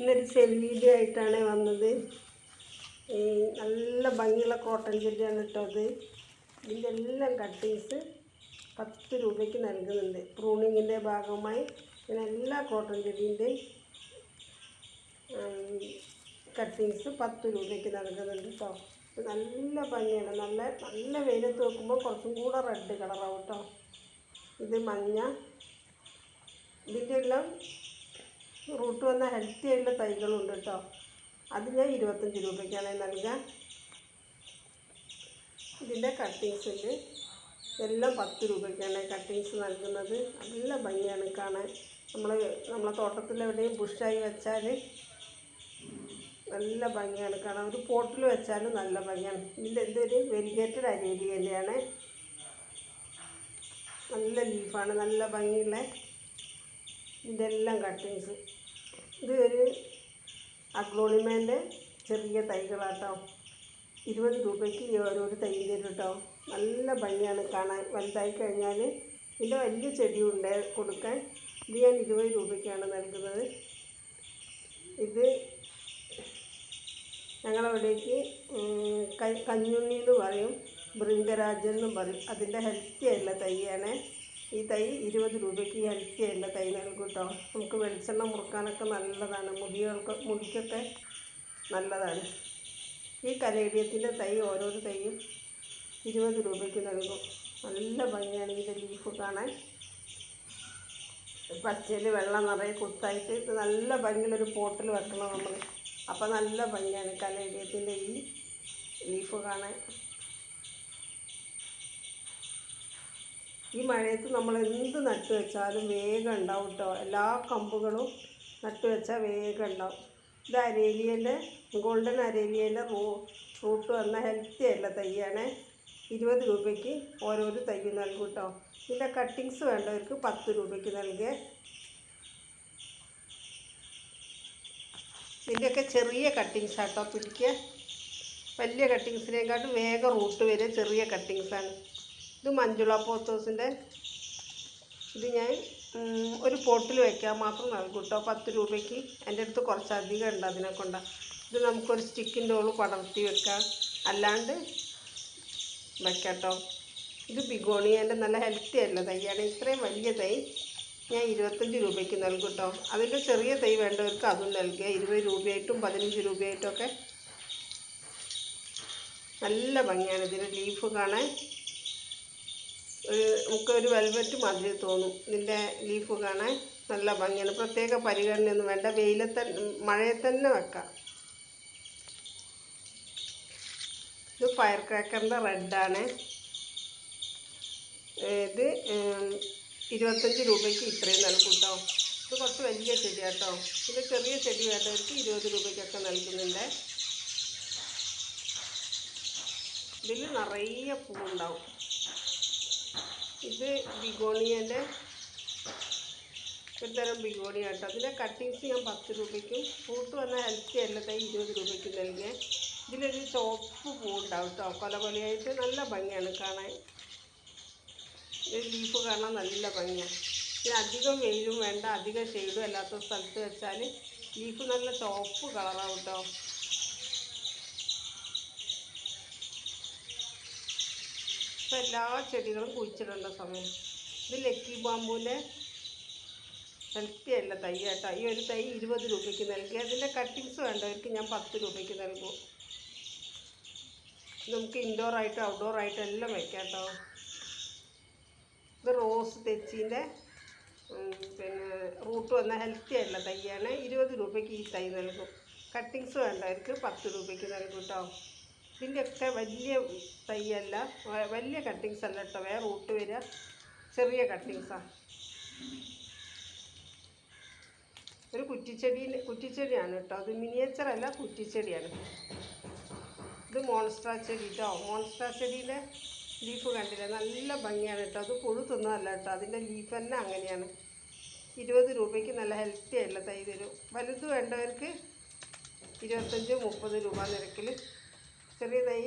ഇന്നൊരു സെൽ ആയിട്ടാണ് വന്നത്. നല്ല ഭംഗിയുള്ള കോട്ടൺ ചെല്ലിയാണ് കേട്ടോ അത്. ഇതിന്റെ എല്ലാം കട്ടിങ്സ് പത്ത് രൂപയ്ക്ക് നൽകുന്നുണ്ട്. പ്രൂണിങ്ങിന്റെ ഭാഗമായി ഇങ്ങനെ എല്ലാ കോട്ടൺ ചെടീന്റെയും കട്ടിങ്സ് പത്ത് രൂപയ്ക്ക് നൽകുന്നുണ്ട് കേട്ടോ. നല്ല ഭംഗിയാണ്. നല്ല നല്ല വെയിലത്ത് വെക്കുമ്പോൾ കുറച്ചും കൂടെ റെഡ് കളറാവും കേട്ടോ. ഇത് മഞ്ഞ. ഇതിന്റെ എല്ലാം റൂട്ട് വന്ന ഹെൽത്തി ആയിട്ടുള്ള തൈകളുണ്ട് കേട്ടോ. അത് ഞാൻ ഇരുപത്തഞ്ച് രൂപയ്ക്കാണ് നൽകുക ഇതിന്റെ കട്ടിങ്സ് ഉണ്ട്. എല്ലാം പത്ത് രൂപയ്ക്കാണ് കട്ടിങ്സ് നൽകുന്നത്. നല്ല ഭംഗിയാണ് കാണാൻ. നമ്മൾ നമ്മളെ തോട്ടത്തിൽ എവിടെയും ബുഷായി വെച്ചാൽ നല്ല ഭംഗിയാണ് കാണാൻ. ഒരു പോട്ടിൽ വെച്ചാലും നല്ല ഭംഗിയാണ്. ഇതിന്റെ ഇതൊരു വെരിഗേറ്റഡ് അരേലിയന്റെയാണ് നല്ല ലീഫാണ് നല്ല ഭംഗിയുള്ള ഇതിന്റെ എല്ലാം കട്ടിങ്സ് ഇത് ഒരു അഗ്ലോണിമേന്റെ ചെറിയ തൈകളാട്ടോ. ഇരുപത് രൂപയ്ക്ക് ഓരോരു തൈ തരും കേട്ടോ നല്ല ഭംഗിയാണ് കാണാൻ. വലുതായി കഴിഞ്ഞാൽ ഇതിന്റെ വലിയ ചെടിയുണ്ട് കൊടുക്കാൻ. ഇത് ഞാൻ ഇരുപത് രൂപയ്ക്കാണ് നൽകുന്നത്. ഇത് ഞങ്ങളവിടേക്ക് കഞ്ഞുണ്ണി എന്ന് പറയും ബൃങ്കരാജൻ എന്നും പറയും. അതിന്റെ ഹെൽത്തി ആയിട്ടുള്ള തൈയാണ്. ഈ തൈ ഇരുപത് രൂപയ്ക്ക് ഈ എണ്ണ തൈ നൽകും കേട്ടോ. നമുക്ക് വെളിച്ചെണ്ണ മുറുക്കാനൊക്കെ നല്ലതാണ്. മുടികൾക്ക് മുടിക്കൊക്കെ നല്ലതാണ്. ഈ കലേഡിയത്തിന്റെ തൈ ഓരോരോ തൈയും ഇരുപത് രൂപയ്ക്ക് നൽകും. നല്ല ഭംഗിയാണ് ഇതിന്റെ ലീഫ് കാണാൻ. പച്ചയിൽ വെള്ളം നിറയെ കുത്തായിട്ട് ഇത് നല്ല ഭംഗിയുള്ളൊരു പോട്ടിൽ വെക്കണം നമ്മൾ. അപ്പോൾ നല്ല ഭംഗിയാണ് കലേഡിയത്തിന്റെ ഈ ലീഫ് കാണാൻ. ഈ മഴയത്ത് നമ്മൾ എന്ത് നട്ടു വെച്ചാലും വേഗം ഉണ്ടാവും കേട്ടോ. എല്ലാ കമ്പുകളും നട്ടു വെച്ചാൽ വേഗം ഉണ്ടാവും. ഇത് അരേലിയന്റെ ഗോൾഡൻ അരേലിയന്റെ റൂ റൂട്ട് വന്ന ഹെൽത്തി അല്ല തൈയാണ് ഇരുപത് രൂപയ്ക്ക് ഓരോരോ തൈ നൽകും കേട്ടോ. ഇതിന്റെ കട്ടിങ്സ് വേണ്ടവർക്ക് പത്ത് രൂപയ്ക്ക് നൽകുക ഇതിന്റെയൊക്കെ ചെറിയ കട്ടിങ്സ് ആട്ടോ. പിടിക്കുക. വലിയ കട്ടിങ്സിനെക്കാട്ടും വേഗം റൂട്ട് വരെ ചെറിയ കട്ടിങ്സാണ്. ഇത് മഞ്ജുള പോത്തോസിന്റെ ഇത് ഞാൻ ഒരു പോട്ടിൽ വയ്ക്കാൻ മാത്രം നൽകും കേട്ടോ. പത്ത് രൂപയ്ക്ക്. എന്റെ അടുത്ത് കുറച്ച് അധികം ഉണ്ട് അതിനെ കൊണ്ട്. ഇത് നമുക്കൊരു സ്റ്റിക്കിന്റെ ഉള്ളു പടർത്തി വെക്കാം. അല്ലാണ്ട് വെക്കാം ഇത് ബിഗോണിയന്റെ നല്ല ഹെൽത്തി ആയിട്ടുള്ള തൈയാണ് ഇത്രയും വലിയ തൈ ഞാൻ ഇരുപത്തഞ്ച് രൂപയ്ക്ക് നൽകും കേട്ടോ. അതിന്റെ ചെറിയ തൈ വേണ്ടവർക്ക് അതും നൽകുക. ഇരുപത് രൂപയായിട്ടും പതിനഞ്ച് രൂപയായിട്ടും ഒക്കെ നല്ല ഭംഗിയാണ് ഇതിന്റെ ലീഫ് കാണാൻ. ഒരു നമുക്കൊരു വെൽവെറ്റ് മാതിരി തോന്നും. ഇതിന്റെ ലീഫ് കാണാൻ നല്ല ഭംഗിയാണ്. പ്രത്യേക പരിഗണനയൊന്നും വേണ്ട. വെയിലത്തെ മഴയെ തന്നെ വെക്കാം. ഇത് ഫയർ ക്രാക്കറിന്റെ റെഡാണ് ഇത് ഇരുപത്തഞ്ച് രൂപയ്ക്ക് ഇത്രയും നൽകും കേട്ടോ ഇത് കുറച്ച് വലിയ ചെടിയാട്ടോ. ഇത് ചെറിയ ചെടി വേണ്ടവർക്ക് ഇരുപത് രൂപയ്ക്കൊക്കെ നൽകുന്നുണ്ട്. ഇതിൽ നിറയെ പൂവുണ്ടാവും. ഇത് ബിഗോണിയന്റെ ഒരു തരം ബിഗോണിയ കേട്ടോ അതിന്റെ കട്ടിങ്സ് ഞാൻ പത്ത് രൂപയ്ക്കും ഫ്രൂട്ട് വന്ന ഹെൽത്തി അല്ലാത്ത ഇരുപത് രൂപയ്ക്കും നൽകിയ ഇതിലൊരു ചുവപ്പ് പൂവുണ്ടാവും കേട്ടോ കൊല കൊലയായിട്ട് നല്ല ഭംഗിയാണ് കാണാൻ. ഇത് ലീഫ് കാണാൻ നല്ല ഭംഗിയാണ് പിന്നെ അധികം വെയിലും വേണ്ട അധികം ഷെയ്ഡും അല്ലാത്ത സ്ഥലത്ത് വെച്ചാൽ ലീഫ് നല്ല ചുവപ്പ് കളറാവും കേട്ടോ ഇപ്പം എല്ലാ ചെടികളും കുഴിച്ചിടേണ്ട സമയം. ഇത് ലക്കി ബാമ്പൂന്റെ ഹെൽത്തി അല്ല തൈ കേട്ടോ. ഈ ഒരു തൈ ഇരുപത് രൂപയ്ക്ക് നൽകി. അതിന്റെ കട്ടിങ്സ് വേണ്ടവർക്ക് ഞാൻ പത്ത് രൂപയ്ക്ക് നൽകും. നമുക്ക് ഇൻഡോർ ആയിട്ടും ഔട്ട്ഡോർ ആയിട്ടും എല്ലാം വെക്കാം കേട്ടോ. ഇത് റോസ് തെച്ചിന്റെ പിന്നെ റൂട്ട് വന്ന ഹെൽത്തി ആയിട്ടുള്ള തൈയാണ്. ഇരുപത് രൂപയ്ക്ക് ഈ തൈ നൽകും. കട്ടിങ്സ് വേണ്ടവർക്ക് പത്ത് രൂപയ്ക്ക് നൽകും കേട്ടോ. ഇതിന്റെയൊക്കെ വലിയ തൈയല്ല വലിയ കട്ടിങ്സ് അല്ല കേട്ടോ വേറെ റൂട്ട് വരിക. ചെറിയ കട്ടിങ്സാണ് ഒരു കുറ്റിച്ചെടി കുറ്റിച്ചെടിയാണ് കേട്ടോ അത് മിനിയേച്ചർ അല്ല കുറ്റിച്ചെടിയാണ്. ഇത് മോൺസ്ട്രാ ചെടി കേട്ടോ മോൺസ്ട്രാ ചെടിയിലെ ലീഫ് കണ്ടില്ലേ? നല്ല ഭംഗിയാണ് കേട്ടോ അത് പുഴു തിന്നതല്ല കേട്ടോ അതിന്റെ ലീഫ് തന്നെ അങ്ങനെയാണ്. ഇരുപത് രൂപയ്ക്ക് നല്ല ഹെൽത്തി ആയിട്ടുള്ള തൈ തരും. വലുത് വേണ്ടവർക്ക് ഇരുപത്തഞ്ച് മുപ്പത് രൂപ നിരക്കിൽ ചെറിയ തൈ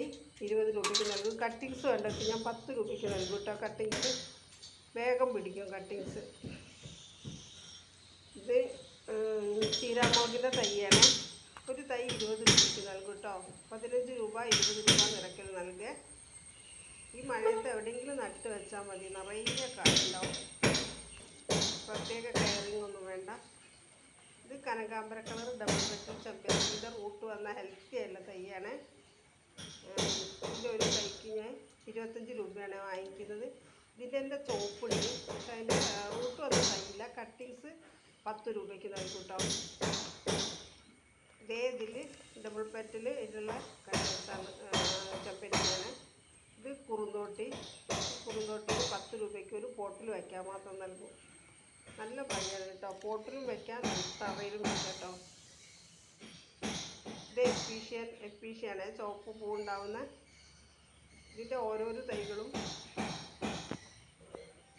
ഇരുപത് രൂപയ്ക്ക് നൽകും. കട്ടിങ്സ് വേണ്ടത് ഞാൻ പത്ത് രൂപയ്ക്ക് നൽകും കേട്ടോ കട്ടിങ്സ് വേഗം പിടിക്കും കട്ടിങ്സ് ഇത് ചീരാമോകിന്റെ തൈയാണ്. ഒരു തൈ ഇരുപത് രൂപയ്ക്ക് നൽകും കേട്ടോ പതിനഞ്ച് രൂപ ഇരുപത് രൂപ നിരക്കിൽ നൽകുക. ഈ മഴയത്ത് എവിടെയെങ്കിലും നട്ട് വെച്ചാൽ മതി. നിറയെ കാണുണ്ടാവും പ്രത്യേക കെയറിങ് ഒന്നും വേണ്ട. ഇത് കനകാമ്പര കളർ ഡബിൾ ബെഡ് ചെമ്പരത്തിന്റെ റൂട്ട് വന്ന ഹെൽത്തി ആയിട്ടുള്ള തൈയാണ്. ഇതിന്റെ ഒരു കൈക്ക് ഞാൻ ഇരുപത്തഞ്ച് രൂപയാണ് വാങ്ങിക്കുന്നത്. ഇതിന്റെ എന്റെ ചോപ്പുണ്ട് പക്ഷേ അതിന്റെ റൂട്ട് ഒന്നും കഴിയില്ല കട്ടിങ്സ് പത്ത് രൂപയ്ക്ക് നൽകും കേട്ടോ. ഇതേ ഇതിൽ ഡബിൾ പെറ്റിൽ ഇതിലുള്ള കട്ടിങ്സാണ് ഇത് കുറുന്തോട്ടി. കുറുന്തോട്ടി പത്ത് രൂപയ്ക്ക് ഒരു പോട്ടിൽ വയ്ക്കാൻ മാത്രം നൽകും. നല്ല ഭംഗിയാണ് കേട്ടോ. പോട്ടിലും വയ്ക്കാം തറയിലും വയ്ക്കാം കേട്ടോ. ഇത് എപ്പീഷ്യ എപ്പീഷ്യയാണ് ചുവപ്പ് പൂ ഉണ്ടാവുന്ന ഇതിന്റെ ഓരോരോ തൈകളും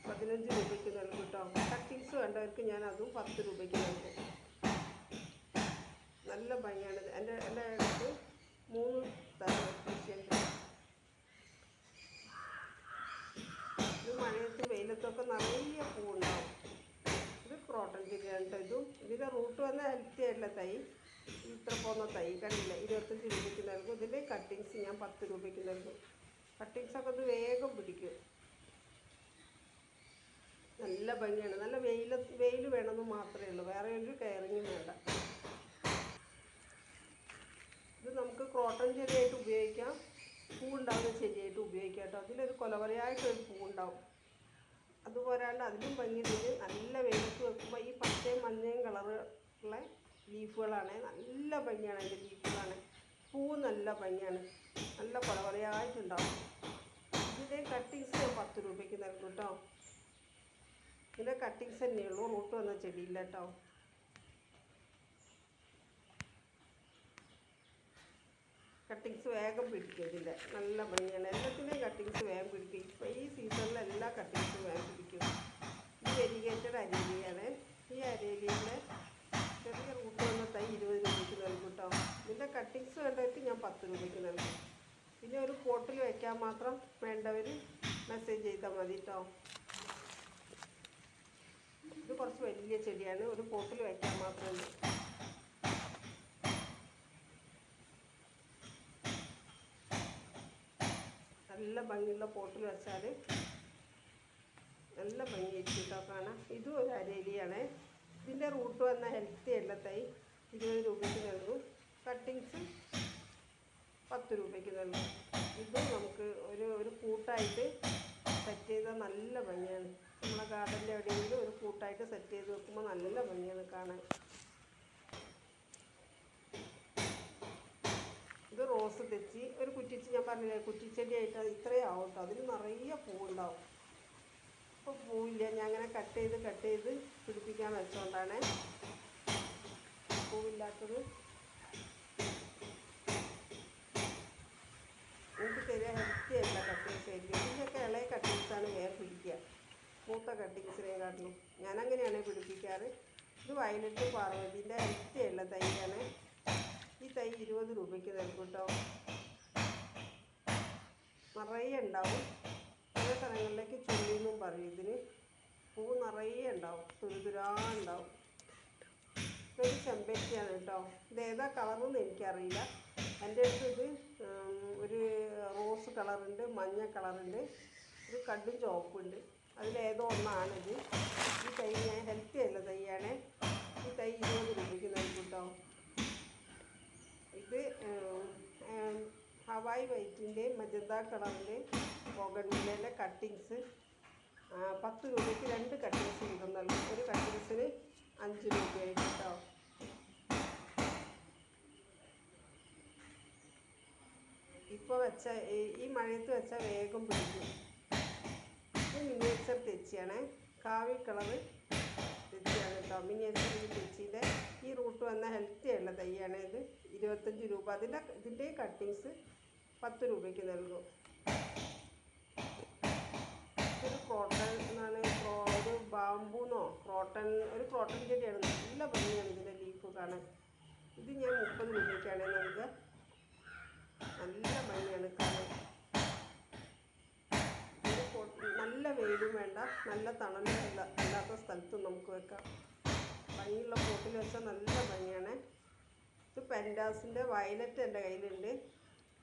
പതിനഞ്ച് രൂപയ്ക്ക് നൽകും കേട്ടോ. കട്ടിങ്സ് വേണ്ടവർക്ക് ഞാൻ അതും പത്ത് രൂപയ്ക്ക് നൽകും നല്ല ഭംഗിയാണ്. എന്റെ എന്റെ അടുത്ത് മൂന്ന് തരം എപ്പീഷ്യൻ ഇത് മഴയത്ത് വെയിലത്തൊക്കെ നിറയെ പൂവുണ്ടാവും. ഇത് ക്രോട്ടൺ ചെടിയാണ് കേട്ടോ. ഇതും ഇതിന്റെ റൂട്ട് വന്ന ഹെൽത്തി ആയിട്ടുള്ള തൈ. ഇത്ര പോകുന്ന തൈ കണ്ടില്ല. ഇരുപത്തഞ്ച് രൂപയ്ക്ക് നൽകും ഇതിൽ കട്ടിങ്സ് ഞാൻ പത്ത് രൂപയ്ക്ക് നൽകും കട്ടിങ്സ് ഒക്കെ ഇത് വേഗം പിടിക്കും. നല്ല ഭംഗിയാണ്. നല്ല വെയിൽ വെയിൽ വേണമെന്ന് മാത്രമേ ഉള്ളൂ. വേറെ ഒരു കെയറിങ്ങും വേണ്ട. ഇത് നമുക്ക് ക്രോട്ടൺ ചെടിയായിട്ട് ഉപയോഗിക്കാം. പൂവുണ്ടാവുന്ന ചെടിയായിട്ട് ഉപയോഗിക്കാം കേട്ടോ. അതിലൊരു കൊലവറയായിട്ടൊരു പൂവുണ്ടാവും. അതുപോരാണ്ട് അതിലും ഭംഗി നല്ല വെയിലത്ത് വെക്കുമ്പോൾ ഈ പച്ചയും മഞ്ഞയും കളറുള്ള ലീഫുകളാണ് നല്ല ഭംഗിയാണ് അതിന്റെ ലീഫുകളാണ് പൂ നല്ല ഭംഗിയാണ്. നല്ല കുറവറയായിട്ടുണ്ടാവും ഇതിന്റെ കട്ടിങ്സ് ഞാൻ പത്ത് രൂപയ്ക്ക് നൽകും കേട്ടോ ഇതിന്റെ കട്ടിങ്സ് തന്നെയുള്ളൂ റൂട്ട് വന്ന ചെടിയില്ല കേട്ടോ കട്ടിങ്സ് വേഗം പിടിക്കും ഇതിന്റെ. നല്ല ഭംഗിയാണ്. എല്ലാത്തിന്റെയും കട്ടിങ്സ് വേഗം പിടിക്കും. ഇപ്പോൾ ഈ സീസണിൽ എല്ലാ കട്ടിങ്സും വേഗം പിടിക്കും. ഈ വെരിഗേറ്റഡ് അരേലിയാണ് ഈ അരേലിയുടെ ചെറിയ റൂട്ട് വന്ന തൈ ഇരുപത് രൂപയ്ക്ക് നൽകും കേട്ടോ ഇതിന്റെ കട്ടിങ്സ് വേണ്ടവർക്ക് ഞാൻ പത്ത് രൂപയ്ക്ക് നൽകും. പിന്നെ ഒരു പോട്ടിൽ വയ്ക്കാൻ മാത്രം വേണ്ടവർ മെസ്സേജ് ചെയ്താൽ മതി കേട്ടോ ഇത് കുറച്ച് വലിയ ചെടിയാണ് ഒരു പോട്ടിൽ വയ്ക്കാൻ മാത്രമേ നല്ല ഭംഗിയുള്ള പോട്ടിൽ വെച്ചാൽ നല്ല ഭംഗിയായിരിക്കും കേട്ടോ കാണാം ഇതും ഒരു അരേലിയാണ് ഇതിന്റെ റൂട്ട് വന്ന ഹെൽത്തി തൈ ഇരുപത് രൂപയ്ക്ക് നൽകും കട്ടിങ്സ് പത്ത് രൂപയ്ക്ക് നൽകും ഇത് നമുക്ക് ഒരു ഒരു കൂട്ടായിട്ട് സെറ്റ് ചെയ്താൽ നല്ല ഭംഗിയാണ്. നമ്മളെ ഗാർഡന്റെ എവിടെയെങ്കിലും ഒരു കൂട്ടായിട്ട് സെറ്റ് ചെയ്ത് വെക്കുമ്പോൾ നല്ല ഭംഗിയാണ് കാണാൻ. ഇത് റോസ് തെച്ചി. ഒരു കുറ്റിച്ച് ഞാൻ പറഞ്ഞില്ലേ കുറ്റിച്ചെടിയായിട്ട് ആയിട്ട് ഇത്രയും ആവും കേട്ടോ അതിന് നിറയെ പൂവുണ്ടാവും. പൂവില്ല ഞാൻ അങ്ങനെ കട്ട് ചെയ്ത് കട്ട് ചെയ്ത് പിടിപ്പിക്കാൻ വെച്ചുകൊണ്ടാണ് പൂവില്ലാത്തത്. എനിക്ക് ചെറിയ ഹെൽത്തി അല്ല കട്ടിങ്സ് ആയിരിക്കും ഇതിന്റെയൊക്കെ ഇളയ കട്ടിങ്സാണ് വേറെ പിടിക്കുക. മൂത്ത കട്ടിങ്സിനെ കാട്ടിലും ഞാൻ അങ്ങനെയാണ് പിടിപ്പിക്കാറ്. ഇത് വയലറ്റ് പാർവതിന്റെ ഹെൽത്തിയുള്ള തൈയാണ് ഈ തൈ ഇരുപത് രൂപയ്ക്ക് നൽകും കേട്ടോ. നിറയെ ഉണ്ടാവും. ചില സ്ഥലങ്ങളിലേക്ക് ചുള്ളിന്നും പറയും ഇതിന്. പൂ നിറയെ ഉണ്ടാവും തുരുതുരാ ഉണ്ടാവും. ഇതൊരു ചെമ്പരത്തിയാണ് കേട്ടോ. ഇത് ഏതാ കളറെന്ന് എനിക്കറിയില്ല. എന്റെ അടുത്ത് ഇത് ഒരു റോസ് കളറുണ്ട് മഞ്ഞ കളറുണ്ട് ഒരു കടും ചുവപ്പുണ്ട് അതിലേതോ ഒന്നാണിത് ഈ തൈ ഞാൻ ഹെൽത്തി അല്ല തൈയാണ്. ഈ തൈ ഇരുപത് രൂപയ്ക്ക് നൽകും കേട്ടോ. ഇത് ഹവായ് വൈറ്റിന്റെ മജന്ത കളറിന്റെ പോകണ്ടിന്റെ കട്ടിങ്സ് പത്ത് രൂപയ്ക്ക് രണ്ട് കട്ടിങ്സ് വീതം നൽകും ഒരു കട്ടിങ്സിന് അഞ്ച് രൂപയായിട്ട്. കേട്ടോ ഇപ്പോൾ വെച്ച ഈ- മഴയത്ത് വെച്ച വേഗം പിടിക്കും. ഇത് മിനിയേച്ചർ തെച്ചിയാണ്. കാവി കളറ് തെച്ചിയാണ് കേട്ടോ മിനിയേച്ചർ ഈ തെച്ചിയുടെ ഈ റൂട്ട് വന്ന ഹെൽത്തി ഉള്ള തൈയാണ് ഇത്. ഇരുപത്തഞ്ച് രൂപ. അതിന്റെ ഇതിന്റെ കട്ടിങ്സ് പത്ത് രൂപയ്ക്ക് നൽകും. ബാമ്പൂന്നോ ക്രോട്ടൺ ഒരു ക്രോട്ടൺ ചെടിയാണ്. നല്ല ഭംഗിയാണ് ഇതിന്റെ ലീഫ് കാണാൻ. ഇത് ഞാൻ മുപ്പത് രൂപയ്ക്കാണ്. നമുക്ക് നല്ല ഭംഗിയാണ് കാണാൻ. നല്ല വെയിലും വേണ്ട നല്ല തണലും ഇല്ല- ഇല്ലാത്ത സ്ഥലത്തും നമുക്ക് വെക്കാം. ഭംഗിയുള്ള പോട്ടിൽ വെച്ചാൽ നല്ല ഭംഗിയാണ്. ഇത് പെൻഡാസിന്റെ വയലറ്റ് എന്റെ കയ്യിലുണ്ട്.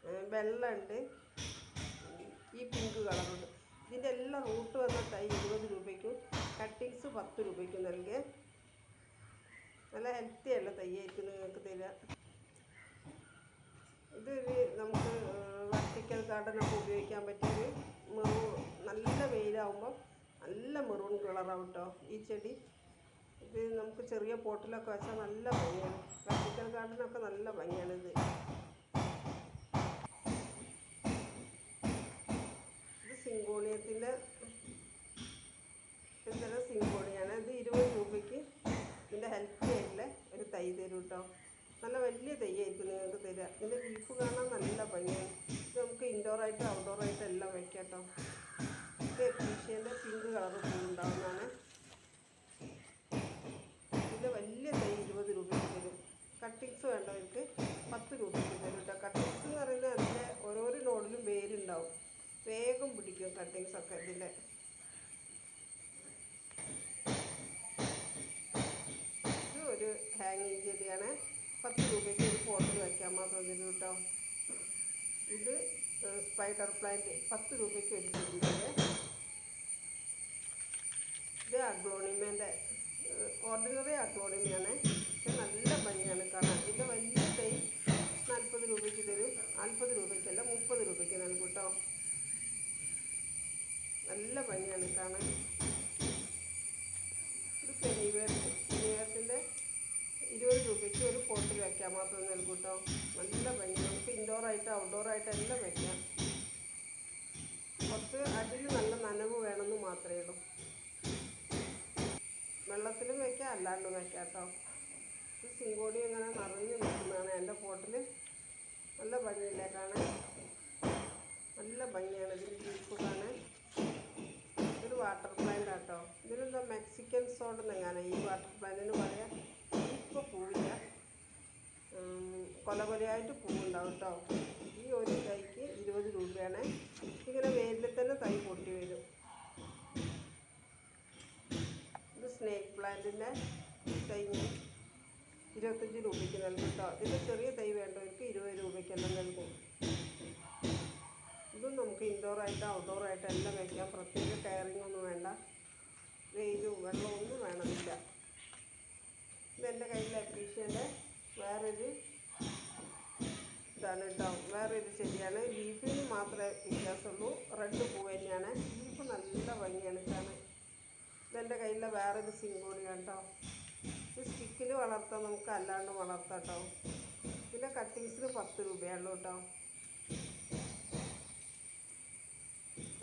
വെള്ളമുണ്ട് ഈ പിങ്ക് കളറുണ്ട്. ഇതിന്റെ എല്ലാം റൂട്ട് വന്ന തൈ ഇരുപത് രൂപയ്ക്കും കട്ടിങ്സ് പത്ത് രൂപയ്ക്കും നൽകി. നല്ല ഹെൽത്തി ഉള്ള തൈയായിരിക്കും നിങ്ങൾക്ക് തരിക. ഇതൊരു നമുക്ക് വെർട്ടിക്കൽ ഗാർഡനൊക്കെ ഉപയോഗിക്കാൻ പറ്റിയൊരു മെറൂൺ നല്ല വെയിലാവുമ്പോൾ നല്ല മെറൂൺ കളറാവും കേട്ടോ ഈ ചെടി. ഇത് നമുക്ക് ചെറിയ പോട്ടിലൊക്കെ വെച്ചാൽ നല്ല ഭംഗിയാണ്. വെർട്ടിക്കൽ ഗാർഡനൊക്കെ നല്ല ഭംഗിയാണ് വേഗം പിടിക്കും കട്ടിങ്സ് ഒക്കെ ഇതിന്റെ ഇത് ഒരു ഹാങ്ങിങ് ചെടിയാണ്. പത്ത് രൂപയ്ക്ക് ഒരു പോട്ടിൽ വയ്ക്കാൻ മാത്രം തരും കേട്ടോ. ഇത് സ്പൈഡർ പ്ലാന്റ് പത്ത് രൂപയ്ക്ക് ഒരു ചെടിയുണ്ട് ഇത് അഗ്ലോണിമേന്റെ ഓർഡിനറി അഗ്ലോണിമയാണ് ഇത് നല്ല ഭംഗിയാണ് കാണാൻ. ഇതിന്റെ വലിയ തൈ നാൽപ്പത് രൂപയ്ക്ക് തരും. നാൽപ്പത് രൂപയ്ക്കല്ല മുപ്പത് രൂപയ്ക്ക് നൽകും കേട്ടോ. നല്ല കാണാൻ. ഇത് പെനിവേർട്ട് പെനിവേർട്ടിന്റെ ഇരുപത് രൂപയ്ക്ക് ഒരു പോട്ടിൽ വയ്ക്കാം മാത്രം നൽകും കേട്ടോ. നല്ല ഭംഗി നമുക്ക് ഇൻഡോറായിട്ട് ഔട്ട്ഡോറായിട്ട് എല്ലാം വയ്ക്കാം കുറച്ച് അതിൽ നല്ല നനവ് വേണമെന്ന് മാത്രമേ ഉള്ളൂ. വെള്ളത്തിലും വയ്ക്കാം അല്ലാണ്ടും വയ്ക്കാം കേട്ടോ. സിങ്കോടി ഇങ്ങനെ നിറഞ്ഞു നിൽക്കുന്നതാണ്. എന്റെ പോട്ടിൽ നല്ല ഭംഗിയില്ലേ കാണാൻ? നല്ല ഭംഗിയാണ് ഇതിന്റെ ലീഫ് കാണാൻ വാട്ടർ പ്ലാന്റ് ആട്ടോ. ഇതിലെന്താ മെക്സിക്കൻ സോഡ് എന്നെങ്ങാനാണ് ഈ വാട്ടർ പ്ലാന്റിന് പറയാ. ഇപ്പോൾ പൂവില്ല. കൊല കൊലയായിട്ട് പൂവുണ്ടാവും കേട്ടോ ഈ ഒരു തൈക്ക് ഇരുപത് രൂപയാണ്. ഇങ്ങനെ വേരിൽ തന്നെ തൈ പൊട്ടി വരും. ഇത് സ്നേക്ക് പ്ലാന്റിന്റെ തൈ ഇരുപത്തഞ്ച് രൂപയ്ക്ക് നൽകും കേട്ടോ ഇതിന്റെ ചെറിയ തൈ വേണ്ടവർക്ക് ഇരുപത് രൂപയ്ക്കെല്ലാം നൽകും. നമുക്ക് ഇൻഡോറായിട്ട് ഔട്ട്ഡോറായിട്ട് എല്ലാം വയ്ക്കാം പ്രത്യേക കെയറിങ് ഒന്നും വേണ്ട. വെയിലും വെള്ളവും ഒന്നും വേണമെന്നില്ല. ഇതെന്റെ കയ്യിൽ അപ്പീഷ്യന്റെ വേറൊരു ഇതാണ് കേട്ടോ. വേറൊരു ചെടിയാണ്. ലീഫിന് മാത്രമേ വ്യത്യാസമുള്ളൂ. റെഡ് പൂ തന്നെയാണ്. ലീഫ് നല്ല ഭംഗിയാണ് കാണാൻ. ഇതെന്റെ കയ്യിലെ വേറൊരു സിങ്കോണിയാണ് കേട്ടോ. ഇത് സ്റ്റിക്കിൽ വളർത്താം. നമുക്ക് അല്ലാണ്ട് വളർത്താം കേട്ടോ. ഇതിന്റെ കട്ടിങ്സിന് പത്ത് രൂപയുള്ളൂ കേട്ടോ.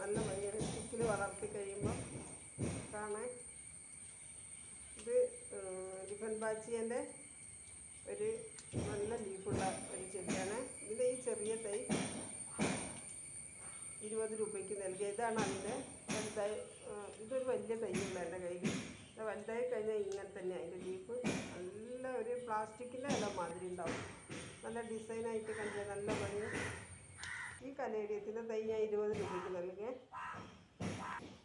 നല്ല ഭംഗിയാണ് സ്റ്റിക്കിൽ വളർത്തി കഴിയുമ്പോൾ കാണാൻ. ഇത് ലിഫൻ ബാച്ചിയന്റെ ഒരു നല്ല ലീഫുള്ള ഒരു ചെടിയാണ്. ഇതിന്റെ ഈ ചെറിയ തൈ ഇരുപത് രൂപയ്ക്ക് നൽകി. ഇതാണ് അതിന്റെ വലുതായി ഇതൊരു വലിയ തൈയുള്ള എന്റെ കയ്യിൽ. ഇത് വലുതായി കഴിഞ്ഞാൽ ഇങ്ങനെ തന്നെ അതിന്റെ ലീഫ്. നല്ല ഒരു പ്ലാസ്റ്റിക്കിന്റെ ഇല മാതിരി ഉണ്ടാവും. നല്ല ഡിസൈനായിട്ട് കണ്ടത് നല്ല ഭംഗി. ഈ കനേഡിയത്തിന്റെ തൈ ഞാൻ ഇരുപത് രൂപയ്ക്ക് നൽകേ.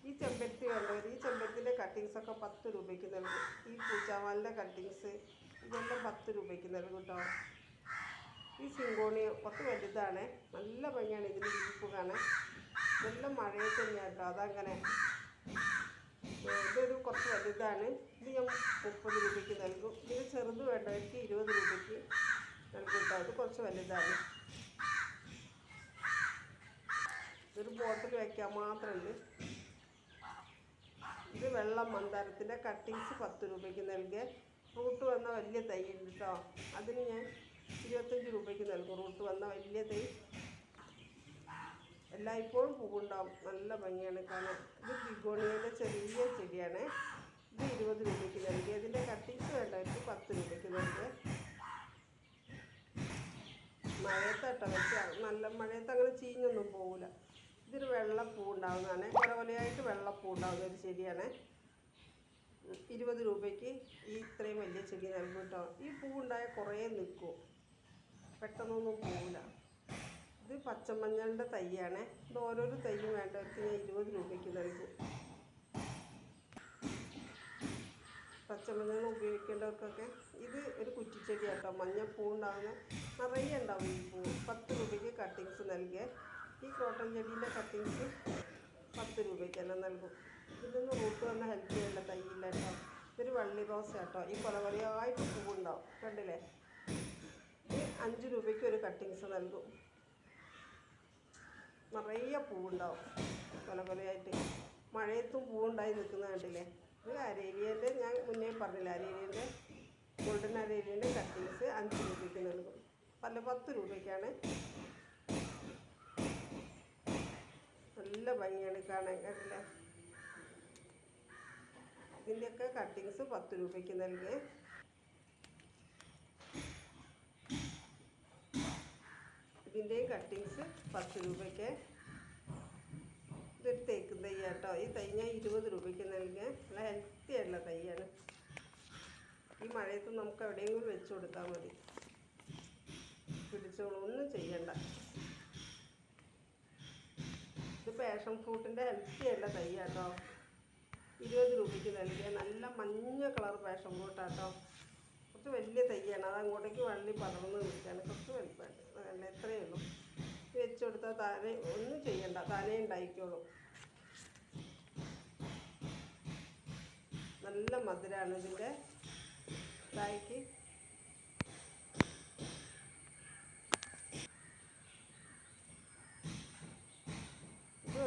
ഈ ചെമ്പരത്തി വേണ്ടവർ ഈ ചെമ്പരത്തിന്റെ കട്ടിങ്സ് ഒക്കെ പത്ത് രൂപയ്ക്ക് നൽകും. ഈ പൂച്ചാമാലിന്റെ കട്ടിങ്സ് ഇതെല്ലാം പത്ത് രൂപയ്ക്ക് നൽകും കേട്ടോ. ഈ സിങ്കോണി കുറച്ച് വലുതാണ്. നല്ല ഭംഗിയാണ് ഇതിന് ഇരിപ്പ് കാണാൻ. നല്ല മഴയെ തന്നെയാണ് കേട്ടോ. അതങ്ങനെ. ഇതൊരു കുറച്ച് വലുതാണ്. ഇത് ഞാൻ മുപ്പത് രൂപയ്ക്ക് നൽകും. ഇതിന് ചെറുത് വേണ്ടവർക്ക് ഇരുപത് രൂപയ്ക്ക് നൽകും കേട്ടോ. ഇത് കുറച്ച് വലുതാണ് ഇതൊരു ബോട്ടിൽ വയ്ക്കാൻ മാത്രമുണ്ട് ഇത് വെള്ളം മന്ദാരത്തിന്റെ കട്ടിങ്സ് പത്ത് രൂപയ്ക്ക് നൽകിയ റൂട്ട് വന്ന വലിയ തൈ ഉണ്ട് കേട്ടോ അതിന് ഞാൻ ഇരുപത്തഞ്ച് രൂപയ്ക്ക് നൽകും. റൂട്ട് വന്ന വലിയ തൈ. എല്ലായ്പ്പോഴും പൂവുണ്ടാവും. നല്ല ഭംഗിയാണ് കാണാൻ. ഇത് ബിഗോണിയയുടെ ചെറിയ ചെടിയാണ്. ഇത് ഇരുപത് രൂപയ്ക്ക് നൽകി. ഇതിന്റെ കട്ടിങ്സ് വേണ്ടവർക്ക് പത്ത് രൂപയ്ക്ക് നൽകിയ മഴയത്തട്ടോ വെച്ചാൽ നല്ല മഴയത്ത് അങ്ങനെ ചീഞ്ഞൊന്നും പോകില്ല ഇതൊരു വെള്ളപ്പൂ ഉണ്ടാവുന്നതാണ് കുറവലയായിട്ട് വെള്ളപ്പൂ ഉണ്ടാവുന്ന ഒരു ചെടിയാണ്. ഇരുപത് രൂപയ്ക്ക് ഈ ഇത്രയും വലിയ ചെടി നൽകും കേട്ടോ ഈ പൂ ഉണ്ടായാൽ കുറേ നിൽക്കും. പെട്ടെന്നൊന്നും പോവില്ല. ഇത് പച്ചമഞ്ഞളുടെ തൈയാണ്. ഇത് ഓരോരോ തൈയും വേണ്ടവർക്ക് ഞാൻ ഇരുപത് രൂപയ്ക്ക് നൽകും. പച്ചമഞ്ഞൾ ഉപയോഗിക്കേണ്ടവർക്കൊക്കെ ഇത് ഒരു കുറ്റിച്ചെടിയാട്ടോ. മഞ്ഞപ്പൂ ഉണ്ടാകുന്ന നിറയെ ഉണ്ടാവും ഈ പൂ. പത്ത് രൂപയ്ക്ക് കട്ടിങ്സ് നൽകിയ ഈ ക്രോട്ടൺ ചെടിയിലെ കട്ടിങ്സ് പത്ത് രൂപയ്ക്ക് തന്നെ നൽകും. ഇതൊന്ന് റൂട്ട് വന്ന ഹെൽപ്പ് ചെയ്യേണ്ട തൈയില്ല കേട്ടോ. ഇതൊരു വള്ളി റോസ് കേട്ടോ ഈ കൊല കൊലയായിട്ട് പൂവുണ്ടാവും. കണ്ടില്ലേ? ഈ അഞ്ച് രൂപയ്ക്ക് ഒരു കട്ടിങ്സ് നൽകും. നിറയെ പൂവുണ്ടാവും. കൊല കൊലയായിട്ട് മഴയത്തും പൂവുണ്ടായി നിൽക്കുന്ന കണ്ടില്ലേ? ഇത് അരേലിയന്റെ ഞാൻ മുന്നേ പറഞ്ഞില്ല അരേലിയന്റെ ഗോൾഡൻ അരേലിയന്റെ കട്ടിങ്സ് അഞ്ച് രൂപയ്ക്ക് നൽകും. പല പത്ത് രൂപയ്ക്കാണ് നല്ല ഭംഗിയാണ് കാണാൻ കണ്ടില്ലേ? ഇതിന്റെയൊക്കെ കട്ടിങ്സ് പത്ത് രൂപയ്ക്ക് നൽകി. ഇതിന്റെയും കട്ടിങ്സ് പത്ത് രൂപയ്ക്ക്. ഇതൊരു തേക്കും തയ്യാട്ടോ. ഈ തൈ ഞാൻ ഇരുപത് രൂപയ്ക്ക് നൽകിയ നല്ല ഹെൽത്തി ആയിട്ടുള്ള തൈയാണ്. ഈ മഴയത്ത് നമുക്ക് എവിടെയെങ്കിലും വെച്ച് കൊടുത്താൽ മതി. പിടിച്ചോളൂ. ഒന്നും ചെയ്യണ്ട. ഇത് പാഷൻ ഫ്രൂട്ടിന്റെ ഹെൽത്തി ആയിട്ടുള്ള തൈ കേട്ടോ ഇരുപത് രൂപയ്ക്ക് നൽകിയ നല്ല മഞ്ഞ കളർ പാഷൻ ഫ്രൂട്ടാട്ടോ കുറച്ച് വലിയ തൈയാണ്. അത് അങ്ങോട്ടേക്ക് വള്ളി പടർന്ന് നിൽക്കുകയാണ്. കുറച്ച് വലിപ്പമുണ്ട് അതല്ല എത്രയേ ഉള്ളൂ. വെച്ച് കൊടുത്താൽ താനെ ഒന്നും ചെയ്യണ്ട. താനേ ഉണ്ടായിക്കോളും. നല്ല മധുരമാണ് ഇതിന്റെ. കായ്ക്ക് ഇത്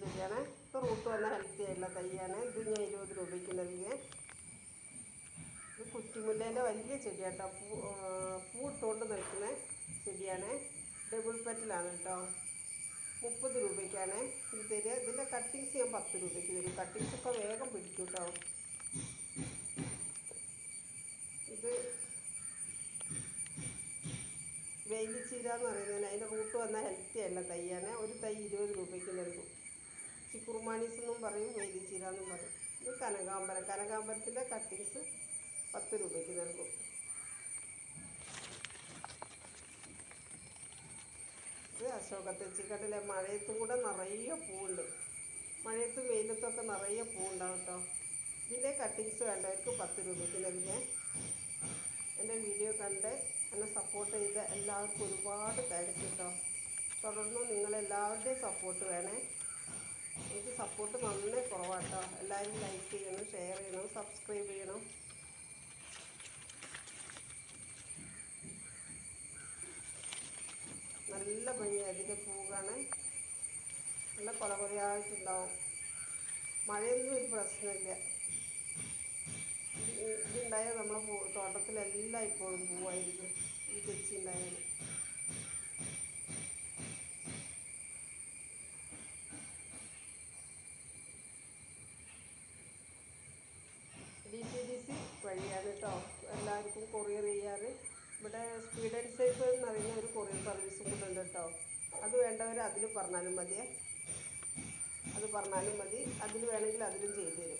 ചെടിയാണ് ഇത് റൂട്ട് വന്ന ഹെൽത്തി ആയിട്ടുള്ള തൈയാണ് ഇത് ഞാൻ ഇരുപത് രൂപയ്ക്ക് നൽകിയ. ഇത് കുറ്റിമുല്ലേന്റെ വലിയ ചെടിയാട്ടോ. ആ, പൂ ഇട്ടുകൊണ്ട് നിൽക്കുന്ന ചെടിയാണ്. ഡബിൾ പെറ്റിലാണ് കേട്ടോ മുപ്പത് രൂപയ്ക്കാണ്. ഇത് തരിക. ഇതിന്റെ കട്ടിങ്സ് ഞാൻ പത്ത് രൂപയ്ക്ക് തരും. കട്ടിങ്സ് ഒക്കെ വേഗം പിടിക്കും കേട്ടോ ഇത് വേലിച്ചീര എന്ന് പറയുന്നതിന് അതിന്റെ റൂട്ട് വന്ന ഹെൽത്തി അല്ല തൈയാണ് ഒരു തൈ ഇരുപത് രൂപയ്ക്ക് നൽകും. ചിക്കുറുമാണീസ് എന്നും പറയും വേലിച്ചീര എന്നും പറയും. ഇത് കനകാമ്പരം കനകാമ്പരത്തിന്റെ കട്ടിങ്സ് പത്ത് രൂപയ്ക്ക് നൽകും. ഇത് അശോകത്തെ തെച്ചിക്കട്ടിലെ മഴയത്തും കൂടെ നിറയെ പൂവുണ്ട്. മഴയത്തും വെയിലത്തൊക്കെ നിറയെ പൂവുണ്ടാവും കേട്ടോ. ഇതിന്റെ കട്ടിങ്സ് വേണ്ടവർക്ക് പത്ത് രൂപയ്ക്ക് നൽകിയേ എന്റെ വീഡിയോ കണ്ട് എന്നെ സപ്പോർട്ട് ചെയ്ത എല്ലാവർക്കും ഒരുപാട് താങ്ക്സ് കേട്ടോ തുടർന്നും നിങ്ങളെല്ലാവരുടെയും സപ്പോർട്ട് വേണേ. എനിക്ക് സപ്പോർട്ട് നന്നേ കുറവാട്ടോ. എല്ലാവരും ലൈക്ക് ചെയ്യണം ഷെയർ ചെയ്യണം സബ്സ്ക്രൈബ് ചെയ്യണം. നല്ല ഭംഗിയാണ് അതിന്റെ പൂവാണ് നല്ല കൊലകൊലയായിട്ടുണ്ടാവും. മഴയൊന്നും ഒരു പ്രശ്നമില്ല. ഇത് ഇതുണ്ടായാൽ നമ്മളെ തോട്ടത്തിലെല്ലാം ഇപ്പോഴും പൂവായിരിക്കും. ഈ തെച്ചി ഉണ്ടായാൽ കേട്ടോ. എല്ലാവർക്കും കൊറിയർ ചെയ്യാറ്. ഇവിടെ സ്പീഡ് ആൻഡ് സേഫ് എന്ന് പറയുന്ന ഒരു കൊറിയർ സർവീസും കൂടെ ഉണ്ട് കേട്ടോ. അത് വേണ്ടവർ അതിൽ പറഞ്ഞാലും മതിയേ. അത് പറഞ്ഞാലും മതി. അതിൽ വേണമെങ്കിൽ അതിലും ചെയ്തു തരും.